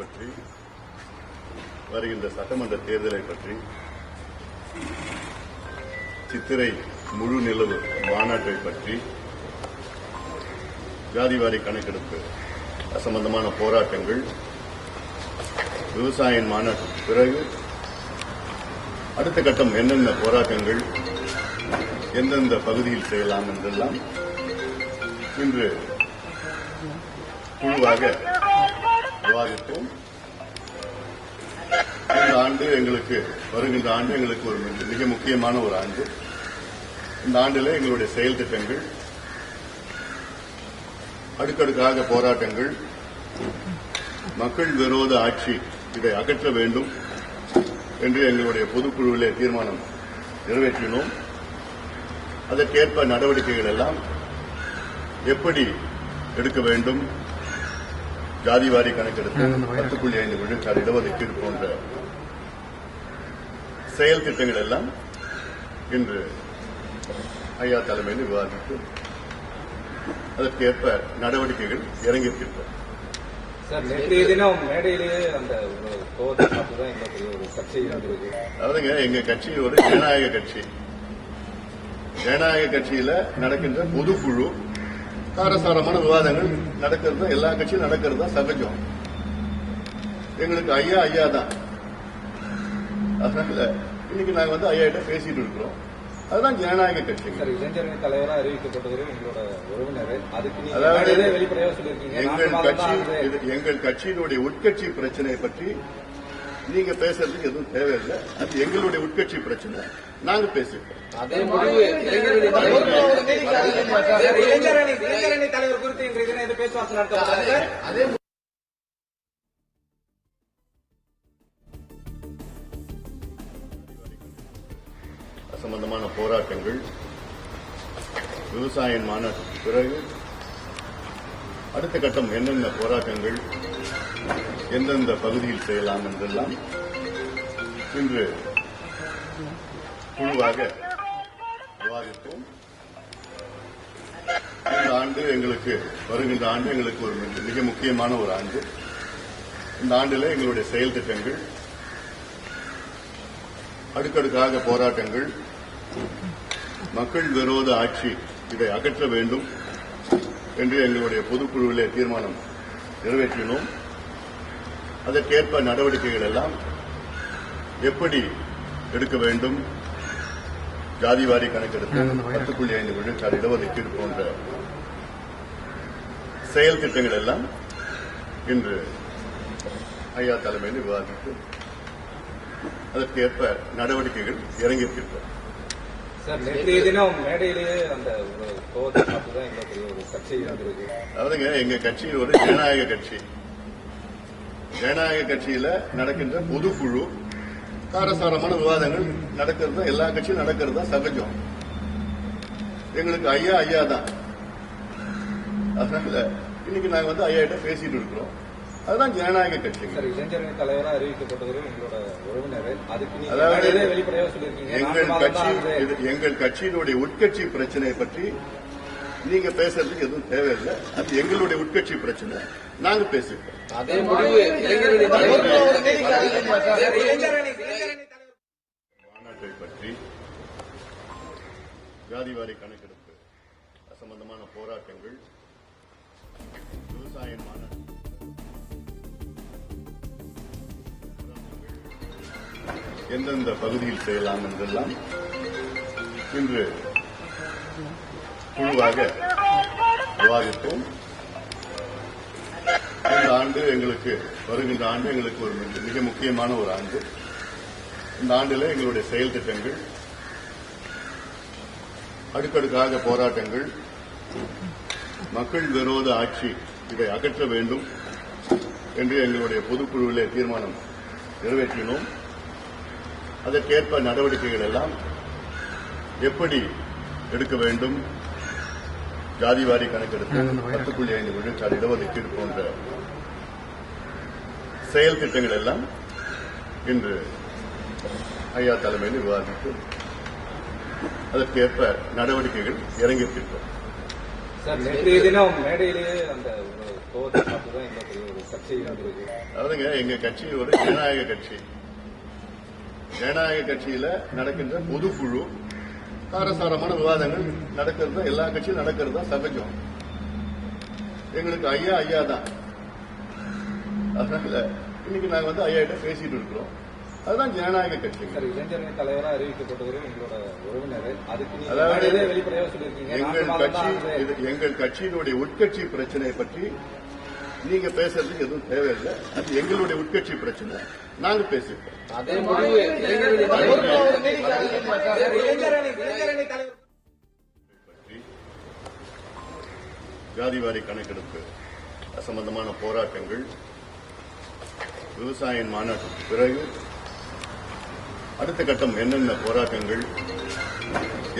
பற்றி வருகின்ற சட்டமன்ற தேர்தலை பற்றி சித்திரை முழு நிலவு மாநாட்டை பற்றி ஜாதிவாரி கணக்கெடுப்பு சம்பந்தமான போராட்டங்கள் விவசாயின் மாநாட்டுக்கு பிறகு அடுத்த கட்டம் என்னென்ன போராட்டங்கள் எந்தெந்த பகுதியில் செய்யலாம் என்றெல்லாம் இன்று குழுவாக விவாதித்தோம் இந்த ஆண்டு எங்களுக்கு வருகின்ற ஆண்டு எங்களுக்கு ஒரு மிக- மிக முக்கியமான ஒரு ஆண்டு. இந்த ஆண்டில் எங்களுடைய செயல் திட்டங்கள் அடுக்கடுக்காக போராட்டங்கள் மக்கள் விரோத ஆட்சி இதை அகற்ற வேண்டும் என்று எங்களுடைய பொதுக்குழுவிலே தீர்மானம் நிறைவேற்றினோம். அதற்கேற்ப நடவடிக்கைகள் எல்லாம் எப்படி எடுக்க வேண்டும் ஜாதிவாரி கணக்கெடுப்பு பத்து புள்ளி ஐந்து விழுக்காடு இடஒதுக்கீடு போன்ற செயல் திட்டங்கள் எல்லாம் இன்று ஐயா தலைமையில் விவாதித்து அதற்கேற்ப நடவடிக்கைகள் இறங்கியிருக்கின்றன. அதாவதுங்க எங்க கட்சி ஒரு ஜனநாயக கட்சி. ஜனநாயக கட்சியில நடக்கின்ற பொதுக்குழு காரசாரமான விவாதங்கள் நடக்கிறது எல்லா கட்சியும் நடக்கிறது தான் சகஜம். எங்களுக்கு ஐயா ஐயா தான். அதனால இன்னைக்கு நாங்க வந்து ஐயா கிட்ட பேசிட்டு இருக்கிறோம். அதுதான் ஜனநாயக கட்சிங்க சார் இளைஞரணி தலைவரா அறிவிக்கப்பட்டவர் உங்களோட உறவினர். அதுக்கு நீங்க அதாவது சொல்லியிருக்கீங்க. எங்கள் கட்சி எங்கள் கட்சியினுடைய உட்கட்சி பிரச்சனை பற்றி நீங்க பேசுறதுக்கு எதுவும் தேவையில்லை. அது எங்களுடைய உட்கட்சி பிரச்சனை. நாங்க சார்? சம்பந்தமான போராட்டங்கள் விவசாய மாநாட்டுக்கு பிறகு அடுத்த கட்டம் என்னென்ன போராட்டங்கள்? எந்தெந்த பகுதியில் செய்யலாம் என்றெல்லாம் இன்று குழுவாக விவாதித்தோம் இந்த ஆண்டு எங்களுக்கு வருகின்ற ஆண்டு எங்களுக்கு ஒரு மிக- மிக முக்கியமான ஒரு ஆண்டு. இந்த ஆண்டில் எங்களுடைய செயல் திட்டங்கள் அடுக்கடுக்காக போராட்டங்கள் மக்கள் விரோத ஆட்சி இதை அகற்ற வேண்டும் என்று எங்களுடைய பொதுக்குழுவிலே தீர்மானம் நிறைவேற்றினோம். அதற்கேற்ப நடவடிக்கைகள் எல்லாம் எப்படி எடுக்க வேண்டும்? ஜாதிவாரி கணக்கெடுப்பு பத்து புள்ளி ஐந்து விழுக்காடு இடஒதுக்கீடு போன்ற செயல் திட்டங்கள் எல்லாம் இன்று ஐயா தலைமையில் விவாதித்து அதற்கேற்ப நடவடிக்கைகள் இறங்கியிருக்கின்றன. அதாவதுங்க எங்க கட்சி ஒரு ஜனநாயக கட்சி. ஜனநாயக கட்சியில நடக்கின்ற பொதுக்குழு காரசாரமான விவாதங்கள் நடக்கிறது எல்லா கட்சியும் நடக்கிறது தான் சகஜம். எங்களுக்கு ஐயா ஐயா தான். அதனால இன்னைக்கு நாங்க வந்து ஐயா கிட்ட பேசிட்டு இருக்கிறோம். அதுதான் ஜனநாயக கட்சிங்க சார் இளைஞரணி தலைவரா அறிவிக்கப்பட்டவர் உங்களோட உறவினர் அதுக்கு நீங்க அதாவது எங்கள் கட்சி எங்கள் கட்சியினுடைய உட்கட்சி பிரச்சனை பற்றி நீங்க பேசுறதுக்கு எதுவும் தேவையில்லை. அது எங்களுடைய உட்கட்சி பிரச்சனை. நாங்க பேசிப்போம். அதே முடிவு மாநாட்டை பற்றி ஜாதிவாரி கணக்கெடுப்பு சம்பந்தமான போராட்டங்கள் விவசாய எந்தெந்த பகுதியில் செய்யலாம் என்றெல்லாம் இன்று குழுவாக விவாதித்தோம் இந்த ஆண்டு எங்களுக்கு வருகின்ற ஆண்டு எங்களுக்கு ஒரு மிக- மிக முக்கியமான ஒரு ஆண்டு. இந்த ஆண்டில் எங்களுடைய செயல் திட்டங்கள் அடுக்கடுக்காக போராட்டங்கள் மக்கள் விரோத ஆட்சி இதை அகற்ற வேண்டும் என்று எங்களுடைய பொதுக்குழுவிலே தீர்மானம் நிறைவேற்றினோம். அதற்கேற்ப நடவடிக்கைகள் எல்லாம் எப்படி எடுக்க வேண்டும் ஜாதிவாரி கணக்கெடுப்பு பத்து புள்ளி ஐந்து விழுக்காடு இடஒதுக்கீடு போன்ற செயல் திட்டங்கள் எல்லாம் இன்று ஐயா தலைமையில் விவாதித்து அதற்கேற்ப நடவடிக்கைகள் வந்திருக்கு அதாவதுங்க எங்க கட்சி ஒரு ஜனநாயக கட்சி. ஜனநாயக கட்சியில நடக்கின்ற பொதுக்குழு காரசாரமான விவாதங்கள் நடக்கிறது தான் எல்லா கட்சியும் நடக்கிறது தான் சகஜம். எங்களுக்கு ஐயா ஐயா தான். அதனால இன்னைக்கு நாங்க வந்து ஐயா கிட்ட பேசிட்டு இருக்கிறோம். அதுதான் ஜனநாயக கட்சிங்க சார் இளைஞரணி தலைவராக அறிவிக்கப்பட்டவர் உங்களோட உறவினர் அதுக்கு அதாவது மேடையிலே வெளிப்படையாக சொல்லியிருக்கீங்க? எங்கள் கட்சி எங்கள் கட்சியினுடைய உட்கட்சி பிரச்சனை பற்றி நீங்க பேசுறதுக்கு எதுவும் தேவையில்லை. அது எங்களுடைய உட்கட்சி பிரச்சனை. நாங்க பற்றி ஜாதிவாரி கணக்கெடுப்பு சம்பந்தமான போராட்டங்கள் விவசாயியின் மாநாட்டுக்கு பிறகு அடுத்த கட்டம் என்னென்ன போராட்டங்கள்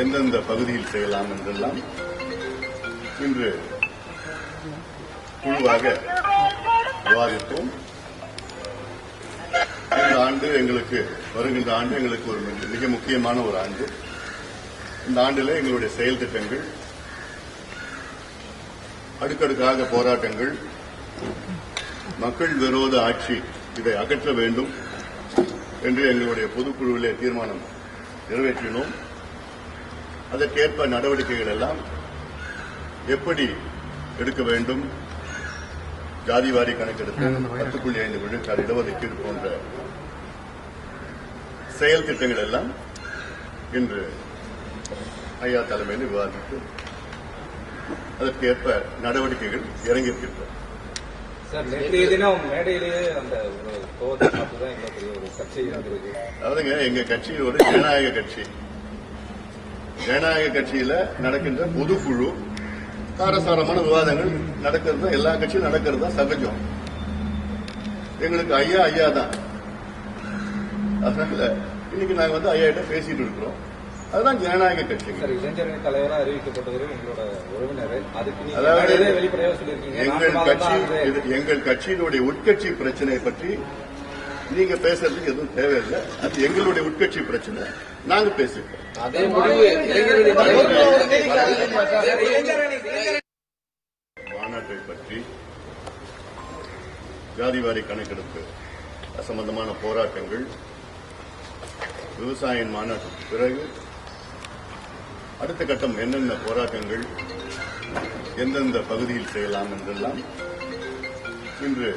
எந்தெந்த பகுதியில் செய்யலாம் என்றெல்லாம் இன்று குழுவாக விவாதித்தோம். இந்த ஆண்டு எங்களுக்கு வருகின்ற ஆண்டு எங்களுக்கு ஒரு மிக- மிக முக்கியமான ஒரு ஆண்டு. இந்த ஆண்டில் எங்களுடைய செயல் திட்டங்கள் அடுக்கடுக்காக போராட்டங்கள் மக்கள் விரோத ஆட்சி இதை அகற்ற வேண்டும் என்று எங்களுடைய பொதுக்குழுவிலே தீர்மானம் நிறைவேற்றினோம். அதற்கேற்ப நடவடிக்கைகள் எல்லாம் எப்படி எடுக்க வேண்டும் ஜாதிவாரி கணக்கெடுப்பு பத்து புள்ளி ஐந்து விழுக்காடு இடஒதுக்கீடு போன்ற செயல் திட்டங்கள் எல்லாம் இன்று ஐயா தலைமையில் விவாதித்து அதற்கேற்ப நடவடிக்கைகள் இறங்கியிருக்கின்றன. அதாவதுங்க எங்க கட்சி ஒரு ஜனநாயக கட்சி. ஜனநாயக கட்சியில நடக்கின்ற பொதுக்குழு காரசாரமான விவாதங்கள் நடக்கிறது எல்லா கட்சியும் நடக்கிறது தான் சகஜம். எங்களுக்கு ஐயா ஐயா தான். அதனால இன்னைக்கு நாங்க வந்து ஐயா கிட்ட பேசிட்டு இருக்கிறோம். அதுதான் ஜனநாயக கட்சிங்க சார் இளைஞரணி தலைவராக அறிவிக்கப்பட்டவர் உங்களோட உறவினர். அதுக்கு அதாவது வெளிப்படையாக சொல்லியிருக்கீங்க. எங்கள் கட்சி எங்கள் கட்சியினுடைய உட்கட்சி பிரச்சனை பற்றி நீங்க பேசுறதுக்கு எதுவும் தேவையில்லை. அது எங்களுடைய உட்கட்சி பிரச்சனை. நாங்க பேசிப்போம் அதே முடிவு பற்றி ஜாதிவாரி கணக்கெடுப்பு சம்பந்தமான போராட்டங்கள் விவசாயியின் மாநாட்டுக்கு பிறகு அடுத்த கட்டம் என்னென்ன போராட்டங்கள் எந்தெந்த பகுதியில் செய்யலாம் என்றெல்லாம் இன்று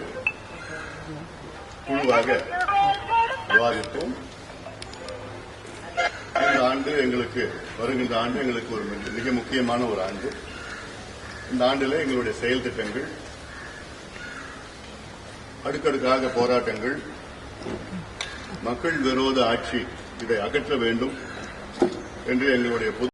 குழுவாக விவாதித்தோம் இந்த ஆண்டு எங்களுக்கு வருகின்ற ஆண்டு எங்களுக்கு ஒரு மிக முக்கியமான ஒரு ஆண்டு. இந்த ஆண்டில் எங்களுடைய செயல் திட்டங்கள் அடுக்கடுக்காக போராட்டங்கள் மக்கள் விரோத ஆட்சி இதை அகற்ற வேண்டும் என்று எங்களுடைய